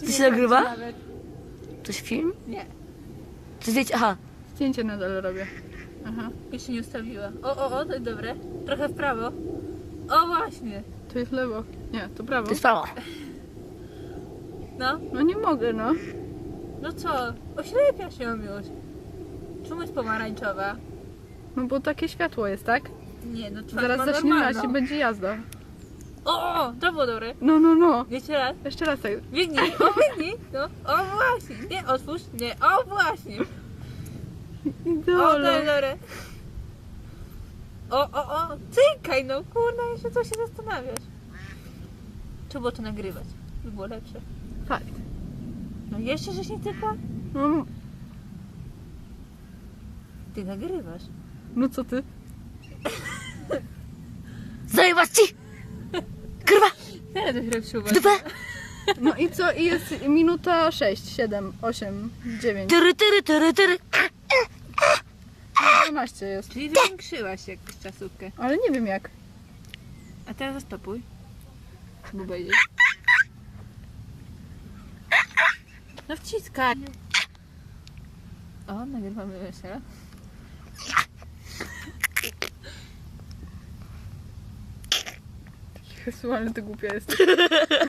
Ciebie się nagrywa? nawet. Coś film? Nie. To wiecie, aha. Zdjęcie nadal robię. Aha. Jeszcze nie ustawiła. O, o, o, to jest dobre. Trochę w prawo. O, właśnie. To jest lewo. Nie, to prawo. To jest prawo. No, No nie mogę, no. no co? Oślepia się już. Czemu jest pomarańczowa? No bo takie światło jest, tak? Nie, no czwarta Zaraz ma zacznie normalną. i będzie jazda. O, o, to było dobre. No, no, no. Wiecie raz? Jeszcze raz tak. Biegnij, o biegnij. No, o właśnie. Nie, otwórz. Nie, o właśnie. O, to jest dobre. O, o, o, cykaj no, kurna, jeszcze co się zastanawiasz. Trzeba było to nagrywać, by było lepsze. Fakt. No jeszcze żeś nie cykła? No, Ty nagrywasz. no co ty? Zajebać ci! Kurwa! Teraz dopiero wsiuwasz. W dupę! No i co? I jest minuta 6, 7, 8, 9. Tyry, tyry, tyry, tyry. 12 jest. Czyli zwiększyłaś jakąś czasówkę. Ale nie wiem jak. A teraz zastopuj. Bo będzie. No wciskaj. O, nagrywamy wesela. Jezu, ale ty głupia jest.